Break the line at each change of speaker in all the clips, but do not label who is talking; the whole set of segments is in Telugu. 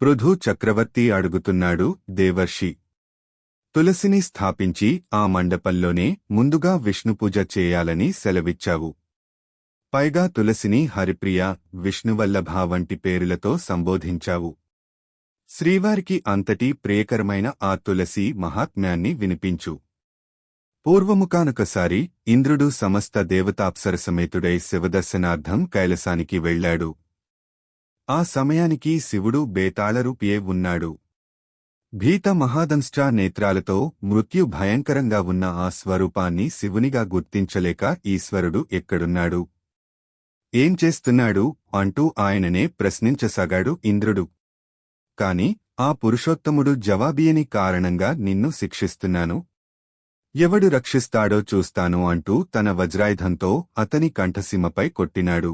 పృథు చక్రవర్తి అడుగుతున్నాడు దేవర్షి. తులసిని స్థాపించి ఆ మండపంలోనే ముందుగా విష్ణుపూజ చేయాలని సెలవిచ్చావు. పైగా తులసిని హరిప్రియ విష్ణువల్లభ వంటి పేరులతో సంబోధించావు. శ్రీవారికి అంతటి ప్రియకరమైన ఆ తులసి మహాత్మ్యాన్ని వినిపించు. పూర్వముకానొకసారి ఇంద్రుడు సమస్త దేవతాప్సరసమేతుడై శివదర్శనార్థం కైలసానికి వెళ్ళాడు. ఆ సమయానికి శివుడు బేతాళరూపియే ఉన్నాడు. భీత మహాదంష్ట్రా నేత్రాలతో మృత్యు భయంకరంగా ఉన్న ఆ స్వరూపాన్ని శివునిగా గుర్తించలేక ఈశ్వరుడు ఎక్కడున్నాడు? ఏం చేస్తున్నాడు? అంటూ ఆయననే ప్రశ్నించసాగాడు ఇంద్రుడు. కాని ఆ పురుషోత్తముడు జవాబియని కారణంగా నిన్ను శిక్షిస్తున్నాను. ఎవడు రక్షిస్తాడో చూస్తాను అంటూ తన వజ్రాయుధంతో అతని కంఠసీమపై కొట్టినాడు.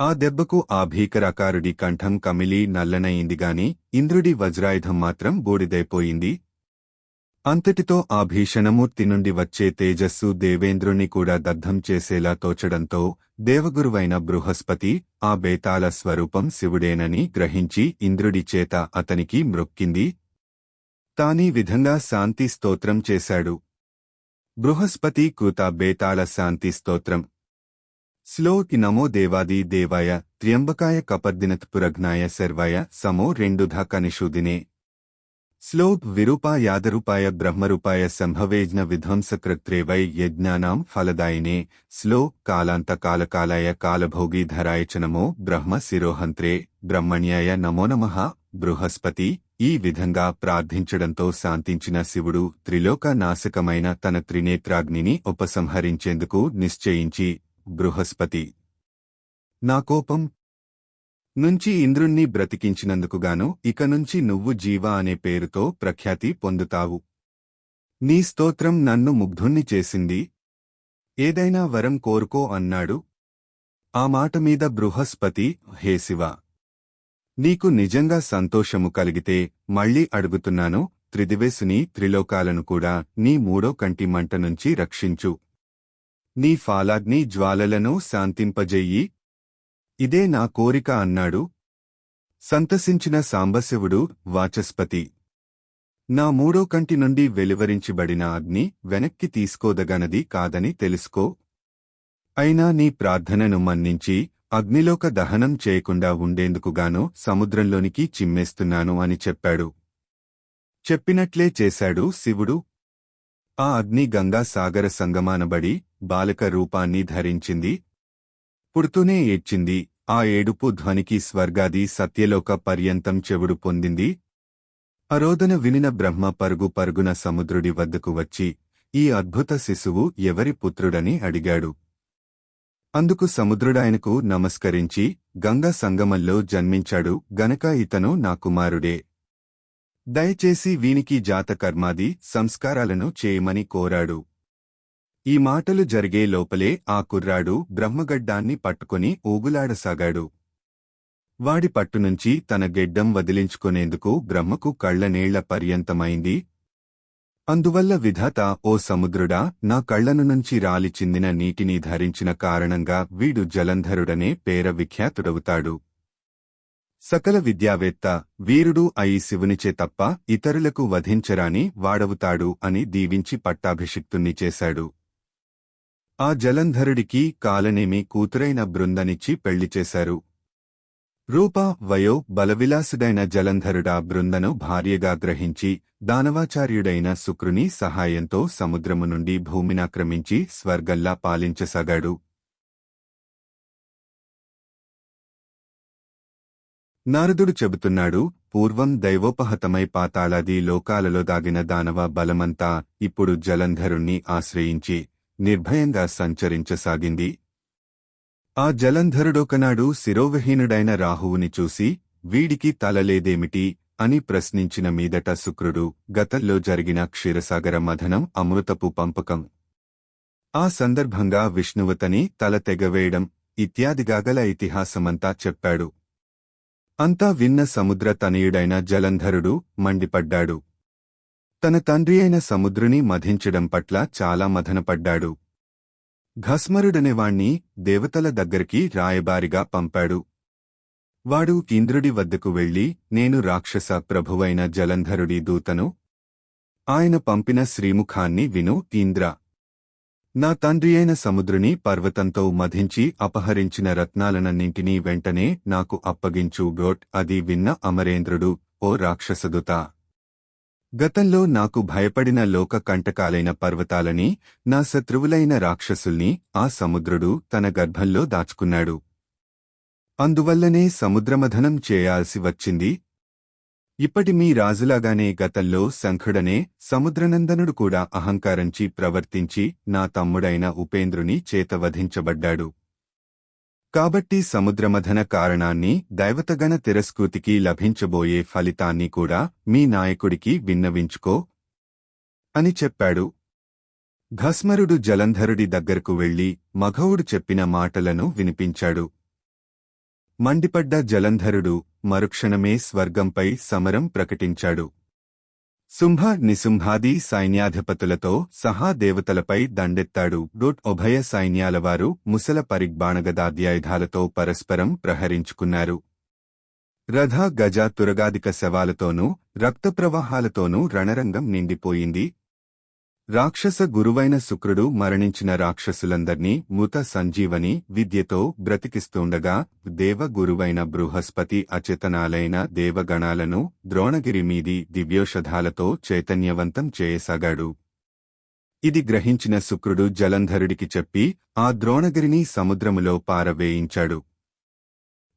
ఆ దెబ్బకు ఆ భీకరాకారుడి కంఠం కమిలి నల్లనయిందిగాని ఇంద్రుడి వజ్రాయుధం మాత్రం బూడిదైపోయింది. అంతటితో ఆ భీషణమూర్తి నుండి వచ్చే తేజస్సు దేవేంద్రుణ్ణి కూడా దగ్ధం చేసేలా తోచడంతో దేవగురువైన బృహస్పతి ఆ బేతాళ స్వరూపం శివుడేనని గ్రహించి ఇంద్రుడి చేత అతనికి మ్రొక్కింది. తానీ విధంగా శాంతి స్తోత్రం చేశాడు. బృహస్పతి కృత బేతాళ శాంతి స్తోత్రం. శ్లోకి నమో దేవాది దేవాయ త్ర్యంబకాయ కపర్దినత్పురఘ్నాయ శర్వాయ సమో రెండుధ కనిషుదినే శ్లోక్ విరూపాయాదరూపాయ బ్రహ్మరూపాయ సంభవేజ్న విధ్వంసకృత్రేవై యజ్ఞానాం ఫలదాయినే. శ్లో కాలాంత కాలకాలాయ కాలభోగీధరాయ చ నమో బ్రహ్మ శిరోహంత్రే. బ్రహ్మణ్యాయ నమో నమః బృహస్పతి. ఈ విధంగా ప్రార్థించడంతో శాంతించిన శివుడు త్రిలోక నాశకమైన తన త్రినేత్రాగ్నిని ఉపసంహరించేందుకు నిశ్చయించి బృహస్పతి. నా కోపం? నుంచి ఇంద్రుణ్ణి బ్రతికించినందుకుగాను ఇక నుంచి నువ్వు జీవ అనే పేరుతో ప్రఖ్యాతి పొందుతావు. నీ స్తోత్రం నన్ను ముగ్ధుణ్ణి చేసింది. ఏదైనా వరం కోరుకో అన్నాడు. ఆ మాట మీద బృహస్పతి హే శివ! నీకు నిజంగా సంతోషము కలిగితే మళ్ళీ అడుగుతున్నాను త్రిదివేశుని త్రిలోకాలను కూడా నీ మూడో కంటి మంట నుంచి రక్షించు. నీ ఫాలాగ్ని జ్వాలలను శాంతింపజెయ్యి ఇదే నా కోరిక అన్నాడు. సంతసించిన సాంబశివుడు వాచస్పతి. నా మూడో కంటి నుండి వెలువరించబడిన అగ్ని వెనక్కి తీసుకోదగనది కాదని తెలుసుకో. అయినా నీ ప్రార్థనను మన్నించి అగ్నిలోక దహనం చేయకుండా ఉండేందుకుగాను సముద్రంలోనికి చిమ్మేస్తున్నాను అని చెప్పాడు. చెప్పినట్లే చేశాడు శివుడు. ఆ అగ్ని గంగా సాగర సంగమానబడి బాలక రూపాన్ని ధరించింది. పుడుతూనే ఏడ్చింది. ఆ ఏడుపు ధ్వనికి స్వర్గాది సత్యలోక పర్యంతం చెవుడు పొందింది. అరోదన వినిన బ్రహ్మ పరుగు పరుగున సముద్రుడి వద్దకు వచ్చి ఈ అద్భుత శిశువు ఎవరి పుత్రుడని అడిగాడు. అందుకు సముద్రుడాయనకు నమస్కరించి గంగ సంగమంలో జన్మించాడు. గనక ఇతను నా కుమారుడే. దయచేసి వీనికి జాతకర్మాది సంస్కారాలను చేయమని కోరాడు. ఈ మాటలు జరిగే లోపలే ఆ కుర్రాడు బ్రహ్మగడ్డాన్ని పట్టుకుని ఊగులాడసాగాడు. వాడి పట్టునుంచి తన గెడ్డం వదిలించుకునేందుకు బ్రహ్మకు కళ్ళనీళ్ళ పర్యంతమైంది. అందువల్ల విధాత ఓ సముద్రుడా నా కళ్ళను నుంచి రాలి చిందిన నీటిని ధరించిన కారణంగా వీడు జలంధరుడనే పేర విఖ్యాతుడవుతాడు. సకల విద్యావేత్త వీరుడు అయి శివునిచే తప్ప ఇతరులకు వధించరాని వాడవుతాడు అని దీవించి పట్టాభిషిక్తుణ్ణి చేశాడు. ఆ జలంధరుడికి కాలనేమి కూతురైన బృందనిచ్చి పెళ్ళి చేశారు. రూప వయో బలవిలాసుడైన జలంధరుడా బృందను భార్యగా గ్రహించి దానవాచార్యుడైన శుక్రుని సహాయంతో సముద్రము నుండి భూమినాక్రమించి స్వర్గల్లా పాలించసాగాడు. నారదుడు చెబుతున్నాడు పూర్వం దైవోపహతమై పాతాళాది లోకాలలో దాగిన దానవ బలమంతా ఇప్పుడు జలంధరుణ్ణి ఆశ్రయించి నిర్భయంగా సంచరించసాగింది. ఆ జలంధరుడొకనాడు శిరోవహీనుడైన రాహువుని చూసి వీడికి తలలేదేమిటి? అని ప్రశ్నించిన మీదట శుక్రుడు గతంలో జరిగిన క్షీరసాగర మథనం అమృతపు పంపకం. ఆ సందర్భంగా విష్ణువతని తల తెగవేయడం ఇత్యాదిగాగల ఇతిహాసమంతా చెప్పాడు. అంతా విన్న సముద్ర తనయుడైన జలంధరుడు మండిపడ్డాడు. తన తండ్రి అయిన సముద్రుని మధించడం పట్ల చాలా మదనపడ్డాడు ఘస్మరుడనేవాణ్ణి దేవతల దగ్గరికి రాయబారిగా పంపాడు. వాడు ఇంద్రుడి వద్దకు వెళ్ళి నేను రాక్షస ప్రభువైన జలంధరుడి దూతను ఆయన పంపిన శ్రీముఖాన్ని విను ఇంద్ర. నా తండ్రి అయిన సముద్రుని పర్వతంతో మధించి అపహరించిన రత్నాలనన్నింటినీ వెంటనే నాకు అప్పగించు గోట్. అది విన్న అమరేంద్రుడు ఓ రాక్షసదుత గతంలో నాకు భయపడిన లోక కంటకాలైన పర్వతాలని నా శత్రువులైన రాక్షసుల్ని ఆ సముద్రుడు తన గర్భంలో దాచుకున్నాడు. అందువల్లనే సముద్రమథనం చేయాల్సి వచ్చింది. ఇప్పటి మీ రాజులాగానే గతంలో శంఖుడనే సముద్రనందనుడు కూడా అహంకారంచి ప్రవర్తించి నా తమ్ముడైన ఉపేంద్రుని చేత వధించబడ్డాడు. కాబట్టి సముద్రమథన కారణాన్ని దైవతగణ తిరస్కృతికి లభించబోయే ఫలితాన్ని కూడా మీ నాయకుడికి విన్నవించుకో అని చెప్పాడు. భస్మరుడు జలంధరుడి దగ్గరకు వెళ్ళి మఘవుడు చెప్పిన మాటలను వినిపించాడు. మండిపడ్డ జలంధరుడు మరుక్షణమే స్వర్గంపై సమరం ప్రకటించాడు. శుంభ నిశుంభాది సైన్యాధిపతులతో సహా దేవతలపై దండెత్తాడు. డోట్ ఉభయ సైన్యాలవారు ముసల పరిగ్బాణగదాధ్యాయుధాలతో పరస్పరం ప్రహరించుకున్నారు. రథ గజ తురగాదిక శవాలతోనూ రక్తప్రవాహాలతోనూ రణరంగం నిండిపోయింది. రాక్షస గురువైన శుక్రుడు మరణించిన రాక్షసులందర్నీ మృత సంజీవని విద్యతో బ్రతికిస్తుండగా దేవ గురువైన బృహస్పతి అచేతనాలైన దేవగణాలను ద్రోణగిరి మీది దివ్యోషధాలతో చైతన్యవంతం చేయసాగాడు. ఇది గ్రహించిన శుక్రుడు జలంధరుడికి చెప్పి ఆ ద్రోణగిరిని సముద్రములో పారవేయించాడు.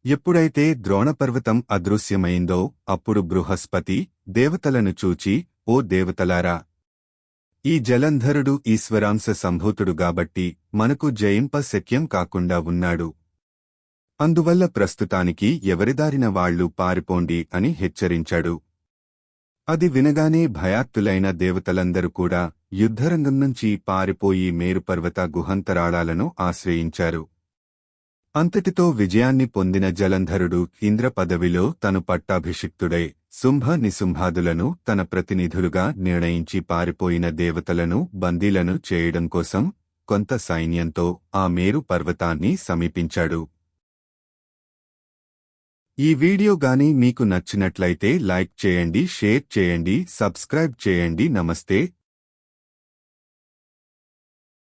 ఎప్పుడైతే ద్రోణపర్వతం అదృశ్యమైందో అప్పుడు బృహస్పతి దేవతలను చూచి ఓ దేవతలారా ఈ జలంధరుడు ఈశ్వరాంశ సంభూతుడు గాబట్టి మనకు జయింప శక్యం కాకుండా ఉన్నాడు. అందువల్ల ప్రస్తుతానికి ఎవరిదారిన వాళ్ళు పారిపోండి అని హెచ్చరించాడు. అది వినగానే భయాత్తులైన దేవతలందరూ కూడా యుద్ధరంగం నుంచి పారిపోయి మేరుపర్వత గుహంతరాళాలను ఆశ్రయించారు. అంతటితో విజయాన్ని పొందిన జలంధరుడు ఇంద్ర పదవిలో తను పట్టాభిషిక్తుడై శుంభ నిశుంభాదులను తన ప్రతినిధులుగా నిర్ణయించి పారిపోయిన దేవతలను బందీలను చేయడం కోసం కొంత సైన్యంతో ఆ మేరు పర్వతాన్ని సమీపించాడు. ఈ వీడియో గాని మీకు నచ్చినట్లయితే లైక్ చేయండి షేర్ చేయండి సబ్స్క్రైబ్ చేయండి నమస్తే.